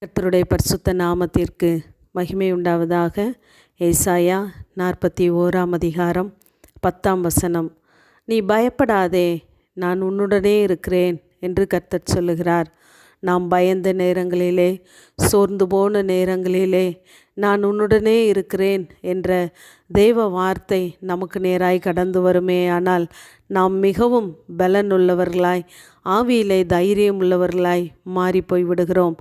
கர்த்தருடைய பரிசுத்த நாமத்திற்கு மகிமை உண்டாவதாக. ஏசாயா நாற்பத்தி ஓராம் அதிகாரம் பத்தாம் வசனம். நீ பயப்படாதே நான் உன்னுடனே இருக்கிறேன் என்று கர்த்தர் சொல்லுகிறார். நாம் பயந்த நேரங்களிலே சோர்ந்து போன நேரங்களிலே நான் உன்னுடனே இருக்கிறேன் என்ற தேவ வார்த்தை நமக்கு நேராய் கடந்து வருமே. ஆனால் நாம் மிகவும் பலனுள்ளவர்களாய் ஆவியிலே தைரியம் உள்ளவர்களாய் மாறி போய் விடுகிறோம்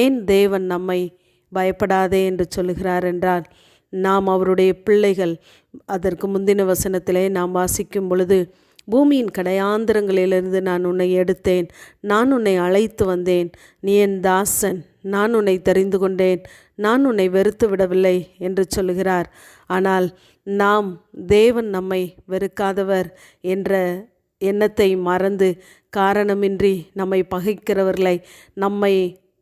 ஏன் தேவன் நம்மை பயப்படாதே என்று சொல்லுகிறார் என்றால் நாம் அவருடைய பிள்ளைகள் அதற்கு முந்தின வசனத்திலே நாம் வாசிக்கும் பொழுது பூமியின் கடையாந்திரங்களிலிருந்து நான் உன்னை எடுத்தேன் நான் உன்னை அழைத்து வந்தேன் நீ என் தாசன். நான் உன்னை தெரிந்து கொண்டேன். நான் உன்னை வெறுத்து விடவில்லை என்று சொல்லுகிறார். ஆனால் நாம் தேவன் நம்மை வெறுக்காதவர் என்ற எண்ணத்தை மறந்து காரணமின்றி நம்மை பகைக்கிறவர்களை நம்மை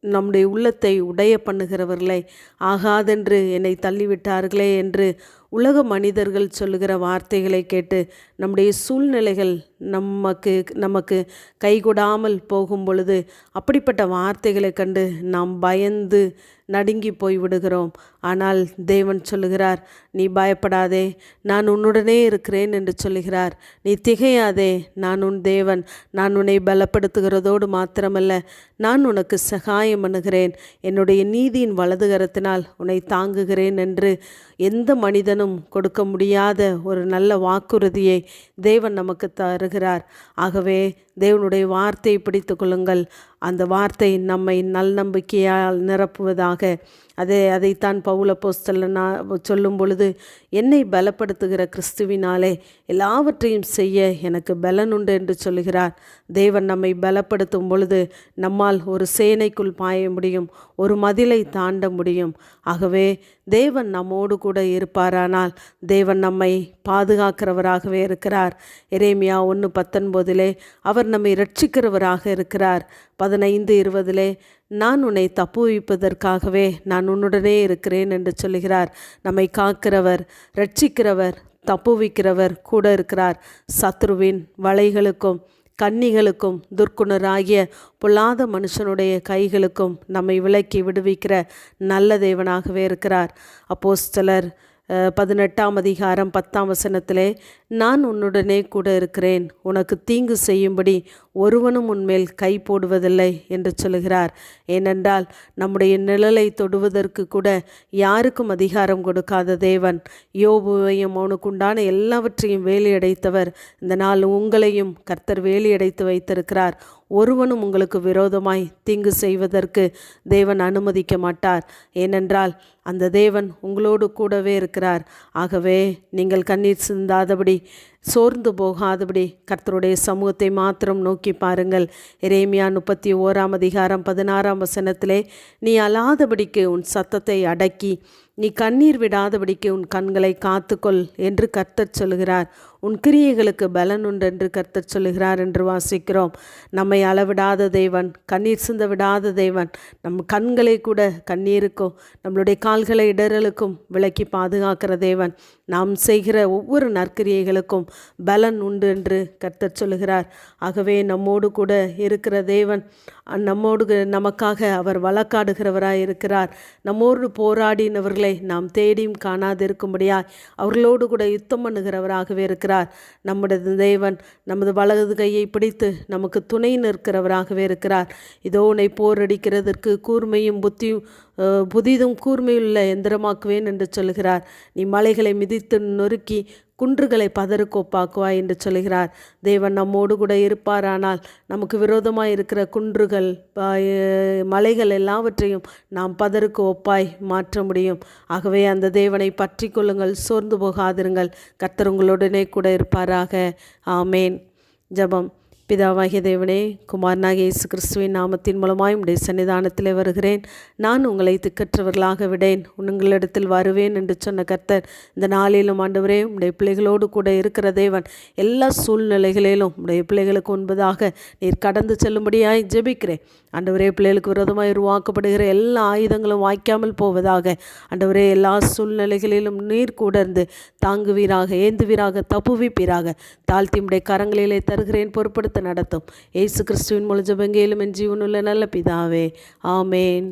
நம்முடைய உள்ளத்தை உடைய பண்ணுகிறவர்களை ஆகாதென்று என்னை தள்ளிவிட்டார்களே என்று உலக மனிதர்கள் சொல்லுகிற வார்த்தைகளை கேட்டு நம்முடைய சூழ்நிலைகள் நமக்கு நமக்கு கைகூடாமல் போகும் பொழுது அப்படிப்பட்ட வார்த்தைகளை கண்டு நாம் பயந்து நடுங்கி போய் விடுகிறோம். ஆனால் தேவன் சொல்லுகிறார் நீ பயப்படாதே நான் உன்னுடனே இருக்கிறேன் என்று சொல்லுகிறார். நீ திகையாதே நான் உன் தேவன். நான் உன்னை பலப்படுத்துகிறதோடு மாத்திரமல்ல நான் உனக்கு சகாயம் அணுகிறேன் என்னுடைய நீதியின் வலதுகரத்தினால் உன்னை தாங்குகிறேன் என்று எந்த மனிதனும் கொடுக்க முடியாத ஒரு நல்ல வாக்குறுதியை தேவன் நமக்கு தருகிறார். ஆகிறார் ஆகவே தேவனுடைய வார்த்தையை பிடித்து கொள்ளுங்கள். அந்த வார்த்தை நம்மை நல்நம்பிக்கையால் நிரப்புவதாக. அதை அதைத்தான் பவுல போஸ்தலனா சொல்லும் பொழுது என்னை பலப்படுத்துகிற கிறிஸ்துவினாலே எல்லாவற்றையும் செய்ய எனக்கு பலன் உண்டு என்று சொல்லுகிறார். தேவன் நம்மை பலப்படுத்தும் பொழுது நம்மால் ஒரு சேனைக்குள் பாய முடியும் ஒரு மதிலை தாண்ட முடியும். ஆகவே தேவன் நம்மோடு கூட இருப்பாரானால் தேவன் நம்மை பாதுகாக்கிறவராகவே இருக்கிறார். எரேமியா ஒன்று பத்தொன்பதிலே அவர் நம்மை ரட்சிக்கிறவராக இருக்கிறார். பதினைந்து இருபதிலே நான் உன்னை தப்புவிப்பதற்காகவே நான் உன்னுடனே இருக்கிறேன் என்று சொல்லுகிறார். நம்மை காக்கிறவர் ரட்சிக்கிறவர் தப்புவிக்கிறவர் கூட இருக்கிறார். சத்ருவின் வலைகளுக்கும் கன்னிகளுக்கும் துர்க்குணராகிய பொல்லாத மனுஷனுடைய கைகளுக்கும் நம்மை விலக்கி விடுவிக்கிற நல்ல தேவனாகவே இருக்கிறார். அப்போஸ்தலர் பதினெட்டாம் அதிகாரம் பத்தாம் வசனத்திலே நான் உன்னுடனே கூட இருக்கிறேன். உனக்கு தீங்கு செய்யும்படி ஒருவனும் உன்மேல் கை போடுவதில்லை என்று சொல்கிறார் ஏனென்றால் நம்முடைய நிழலை தொடுவதற்கு கூட யாருக்கும் அதிகாரம் கொடுக்காத தேவன். யோபுவையும் அவனுக்குண்டான எல்லாவற்றையும் வேலையடைத்தவர். இந்த நாள் உங்களையும் கர்த்தர் வேலையடைத்து வைத்திருக்கிறார். ஒருவனும் உங்களுக்கு விரோதமாய் தீங்கு செய்வதற்கு தேவன் அனுமதிக்க மாட்டார். ஏனென்றால் அந்த தேவன் உங்களோடு கூடவே இருக்கிறார். ஆகவே நீங்கள் கண்ணீர் சிந்தாதபடி சோர்ந்து போகாதபடி கர்த்தருடைய சமூகத்தை மாத்திரம் நோக்கி பாருங்கள். இறைமையா முப்பத்தி ஓராம் அதிகாரம் பதினாறாம் வசனத்திலே நீ அலாதபடிக்கு உன் சத்தத்தை அடக்கி நீ கண்ணீர் விடாதபடிக்கு உன் கண்களை காத்துக்கொள் என்று கர்த்தர் சொல்கிறார். உன் கிரியைகளுக்கு பலன் உண்டு என்று கர்த்தர் சொல்கிறார் என்று வாசிக்கிறோம். நம்மை அளவிடாத தேவன் கண்ணீர் சிந்த விடாத தேவன் நம் கண்களை கூட கண்ணீருக்கும் நம்மளுடைய கால்களை இடறலுக்கும் விலக்கி பாதுகாக்கிற தேவன். நாம் செய்கிற ஒவ்வொரு நற்கிரியைகளுக்கும் பலன் உண்டு என்று கர்த்தர் சொல்லுகிறார். ஆகவே நம்மோடு கூட இருக்கிற தேவன் நம்மோடு நமக்காக அவர் வழக்காடுகிறவராய் இருக்கிறார். நம்மோடு போராடினவர்களை நாம் தேடியும் காணாதிருக்கும்படியாய் அவர்களோடு கூட யுத்தம் பண்ணுகிறவராகவே இருக்கிறார். நம்முடைய தேவன் நமது வலது கையை பிடித்து நமக்கு துணை நிற்கிறவராகவே இருக்கிறார். இதோ உன்னை போரடிக்கிறதற்கு கூர்மையும் புத்தியும் புதிதும் கூர்மையுள்ள எந்திரமாக்குவேன் என்று சொல்கிறார் நீ மலைகளை மிதித்து நொறுக்கி குன்றுகளை பதறுக்கோப்பாக்குவாய் என்று சொல்கிறார் தேவன் நம்மோடு கூட இருப்பார் ஆனால் நமக்கு விரோதமாக இருக்கிற குன்றுகள் மலைகள் எல்லாவற்றையும் நாம் பதருக்கு ஒப்பாய் மாற்ற முடியும். ஆகவே அந்த தேவனை பற்றி கொள்ளுங்கள் சோர்ந்து போகாதிருங்கள். கர்த்தர் உங்களுடனே கூட இருப்பாராக. ஆமேன். ஜபம். பிதாவாகிய தேவனே குமாரனாகிய இயேசு கிறிஸ்துவின் நாமத்தின் மூலமாய் உடைய சன்னிதானத்தில் வருகிறேன். நான் உங்களை திக்கற்றவர்களாக விடேன். உங்களிடத்தில் வருவேன் என்று சொன்ன கர்த்தர் இந்த நாளிலும் ஆண்டவரே உடைய பிள்ளைகளோடு கூட இருக்கிற தேவன் எல்லா சூழ்நிலைகளிலும் உடைய பிள்ளைகளுக்கு உண்பதாக நீர் கடந்து செல்லும்படியாய் ஜெபிக்கிறேன். ஆண்டவரே பிள்ளைகளுக்கு விரோதமாக உருவாக்கப்படுகிற எல்லா ஆயுதங்களும் வாய்க்காமல் போவதாக ஆண்டவரே எல்லா சூழ்நிலைகளிலும் நீர் கூடர்ந்து தாங்குவீராக ஏந்துவீராக தப்புவிப்பீராக தாழ்த்தி உடைய கரங்களிலே தருகிறேன் பொறுப்படுத்த நடத்தும் ஏசு கிறிஸ்துவின் மூலம் ஜபங்கேலும் என் ஜீவனுள்ள நல்ல பிதாவே ஆமேன்